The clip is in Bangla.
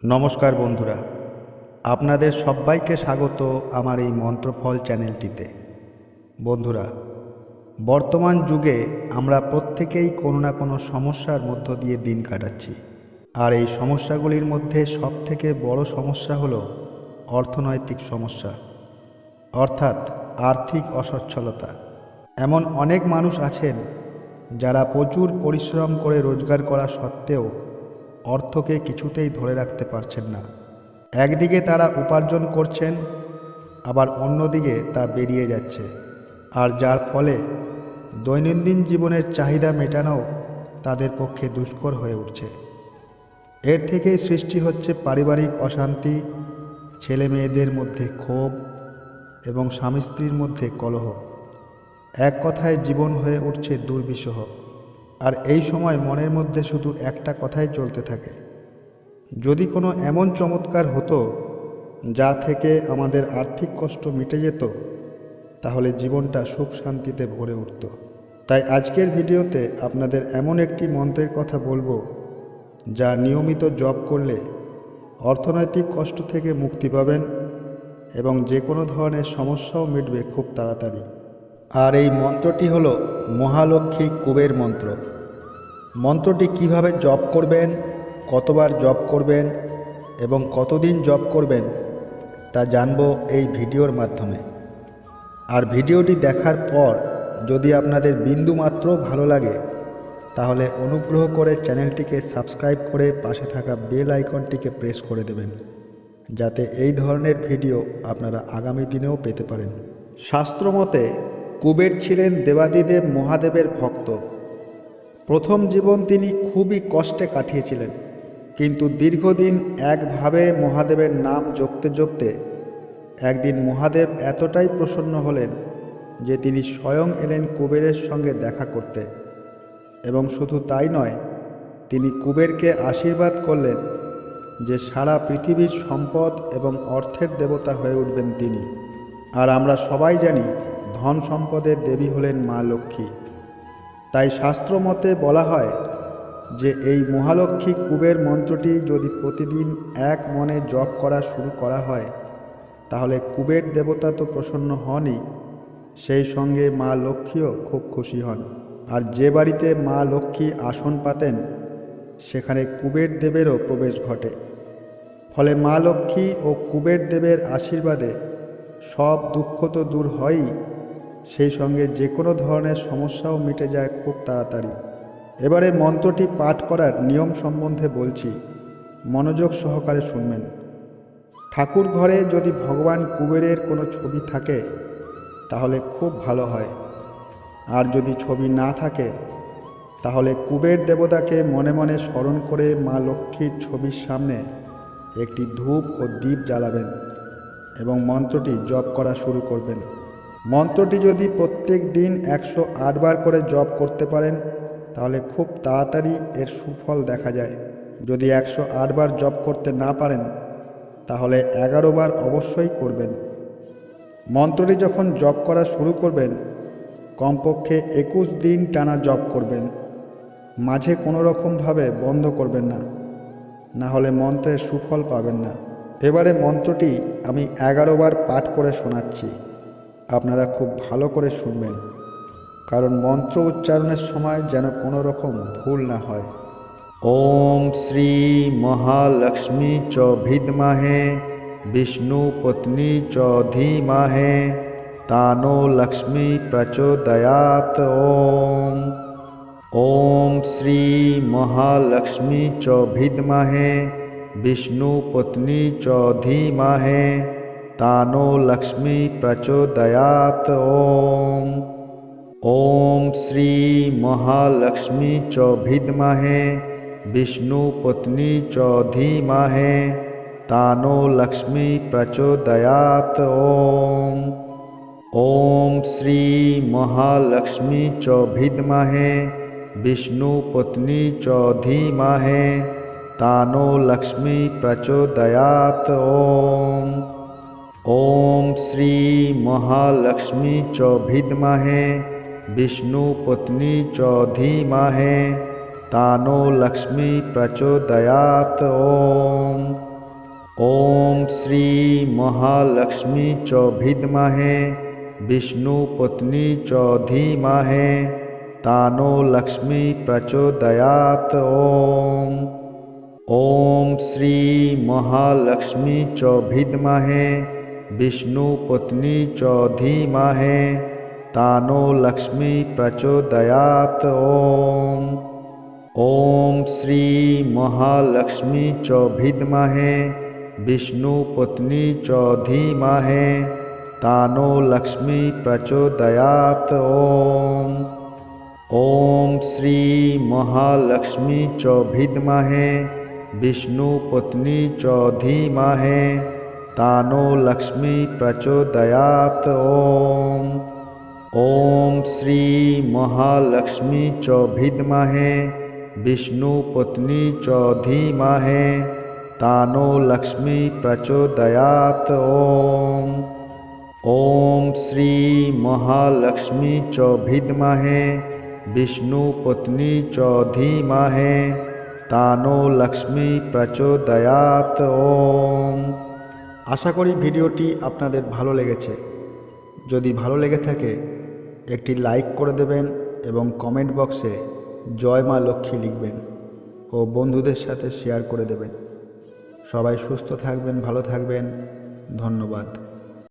নমস্কার বন্ধুরা, আপনাদের সবাইকে স্বাগত আমার এই মন্ত্রফল চ্যানেলটিতে। বন্ধুরা, বর্তমান যুগে আমরা প্রত্যেকেই কোনো না কোনো সমস্যার মধ্য দিয়ে দিন কাটাচ্ছি। আর এই সমস্যাগুলির মধ্যে সবথেকে বড় সমস্যা হলো অর্থনৈতিক সমস্যা, অর্থাৎ আর্থিক অসচ্ছলতা। এমন অনেক মানুষ আছেন যারা প্রচুর পরিশ্রম করে রোজগার করা সত্ত্বেও অর্থকে কিছুতেই ধরে রাখতে পারছেন না। একদিকে তারা উপার্জন করছেন, আবার অন্যদিকে তা বেরিয়ে যাচ্ছে। আর যার ফলে দৈনন্দিন জীবনের চাহিদা মেটানো তাদের পক্ষে দুষ্কর হয়ে উঠছে। এর থেকেই সৃষ্টি হচ্ছে পারিবারিক অশান্তি ছেলে মেয়েদের মধ্যে ক্ষোভ এবং স্বামী স্ত্রীর মধ্যে কলহ। এক কথায় জীবন হয়ে উঠছে দুর্বিষহ। আর এই সময় মনের মধ্যে শুধু একটা কথাই চলতে থাকে। যদি কোনো এমন চমৎকার হতো, যা থেকে আমাদের আর্থিক কষ্ট মিটে যেত, তাহলে জীবনটা সুখ শান্তিতে ভরে উঠত। তাই আজকের ভিডিওতে আপনাদের এমন একটি মন্ত্রের কথা বলব, যা নিয়মিত জপ করলে অর্থনৈতিক কষ্ট থেকে মুক্তি পাবেন এবং যে কোনো ধরনের সমস্যাও মিটবে খুব তাড়াতাড়ি। আর এই মন্ত্রটি হল মহালক্ষ্মী কুবের মন্ত্র। মন্ত্রটি কীভাবে জপ করবেন, কতবার জপ করবেন এবং কতদিন জপ করবেন তা জানব এই ভিডিওর মাধ্যমে। আর ভিডিওটি দেখার পর যদি আপনাদের বিন্দু মাত্র ভালো লাগে, তাহলে অনুগ্রহ করে চ্যানেলটিকে সাবস্ক্রাইব করে পাশে থাকা বেল আইকনটিকে প্রেস করে দেবেন, যাতে এই ধরনের ভিডিও আপনারা আগামী দিনেও পেতে পারেন। শাস্ত্রমতে কুবের ছিলেন দেবাদিদেব মহাদেবের ভক্ত। প্রথম জীবন তিনি খুবই কষ্টে কাটিয়েছিলেন, কিন্তু দীর্ঘদিন একভাবে মহাদেবের নাম জপতে জপতে একদিন মহাদেব এতটাই প্রসন্ন হলেন যে তিনি স্বয়ং এলেন কুবেরের সঙ্গে দেখা করতে। এবং শুধু তাই নয়, তিনি কুবেরকে আশীর্বাদ করলেন যে সারা পৃথিবীর সম্পদ এবং অর্থের দেবতা হয়ে উঠবেন তিনি। আর আমরা সবাই জানি ধন সম্পদের দেবী হলেন মা লক্ষ্মী। তাই শাস্ত্রমতে বলা হয় যে, এই মহালক্ষ্মী কুবের মন্ত্রটি যদি প্রতিদিন এক মনে জপ করা শুরু করা হয়, তাহলে কুবের দেবতা তো প্রসন্ন হনই। সেই সঙ্গে মা লক্ষ্মীও খুব খুশি হন। আর যে বাড়িতে মা লক্ষ্মী আসন পাতেন, সেখানে কুবের দেবেরও প্রবেশ ঘটে। ফলে মা লক্ষ্মী ও কুবের দেবের আশীর্বাদে সব দুঃখ তো দূর হয়ই। সেই সঙ্গে যে কোনো ধরনের সমস্যাও মিটে যায় খুব তাড়াতাড়ি। এবারে মন্ত্রটি পাঠ করার নিয়ম সম্বন্ধে বলছি। মনোযোগ সহকারে শুনবেন। ঠাকুর ঘরে যদি ভগবান কুবেরের কোনো ছবি থাকে, তাহলে খুব ভালো হয়। আর যদি ছবি না থাকে, তাহলে কুবের দেবতাকে মনে মনে স্মরণ করে মা লক্ষ্মীর ছবির সামনে একটি ধূপ ও দীপ জ্বালাবেন এবং মন্ত্রটি জপ করা শুরু করবেন। মন্ত্রটি যদি প্রত্যেক দিন একশো আটবার করে জপ করতে পারেন, তাহলে খুব তাড়াতাড়ি এর সুফল দেখা যায়। যদি একশো আটবার জপ করতে না পারেন, তাহলে এগারো বার অবশ্যই করবেন। মন্ত্রটি যখন জপ করা শুরু করবেন, কমপক্ষে একুশ দিন টানা জপ করবেন। মাঝে কোনো রকমভাবে বন্ধ করবেন না। না হলে মন্ত্রের সুফল পাবেন না। এবারে মন্ত্রটি আমি এগারো বার পাঠ করে শোনাচ্ছি। আপনারা খুব ভালো করে শুনবেন। কারণ মন্ত্র উচ্চারণের সময় যেন কোনো রকম ভুল না হয়। ওম শ্রী মহালক্ষ্মী চ ভিদ্মাহে, বিষ্ণু পত্নী চ ধীমাহে, তানো লক্ষ্মী প্রচোদয়াত ওম। ওম শ্রী মহালক্ষ্মী চ ভিদ্মাহে, বিষ্ণু পত্নী চ ধীমাহে তানো লক্ষ্মী প্রচোদয়াত ওম ওম শ্রী মহালক্ষ্মী চ ভিদ্মাহে বিষ্ণু পত্নী চ ধীমাহে তানো লক্ষ্মী প্রচোদয়াত ওম ওম শ্রী মহালক্ষ্মী চ ভিদ্মাহে বিষ্ণু পত্নী ॐ श्री महालक्ष्मी च विद्महे विष्णुपत्नी च धीमहे तानो लक्ष्मी प्रचोदयात् ॐ। ॐ श्री महालक्ष्मी च विद्महे विष्णुपत्नी च धीमहे तानो लक्ष्मी प्रचोदयात् ॐ। ॐ श्री महालक्ष्मी च विद्महे ওম শ্রী মহালক্ষ্মী চ ভিদ্মহে বিষ্ণুপত্নী চ ধীমহে তানো লক্ষ্মী প্রচোদয়াত ওম ওম শ্রী মহালক্ষ্মী চ ভিদ্মহে বিষ্ণুপত্নী চ ধীমহে তানো লক্ষ্মী প্রচোদয়াত ওম ওম শ্রী মহালক্ষ্মী চ ভিদ্মহে বিষ্ণুপত্নী চ ধীমহে তানো লক্ষ্মী প্রচোদয়াত ওম ওম শ্রী মহালক্ষ্মী চ ভিদ্মহে বিষ্ণুপত্নী চ ধীমহে তানো লক্ষ্মী প্রচোদয়াত ওম ওম শ্রী মহালক্ষ্মী আশা করি ভিডিওটি আপনাদের ভালো লেগেছে। যদি ভালো লেগে থাকে, একটি লাইক করে দেবেন এবং কমেন্ট বক্সে জয় মা লক্ষ্মী লিখবেন ও বন্ধুদের সাথে শেয়ার করে দেবেন। সবাই সুস্থ থাকবেন, ভালো থাকবেন। ধন্যবাদ।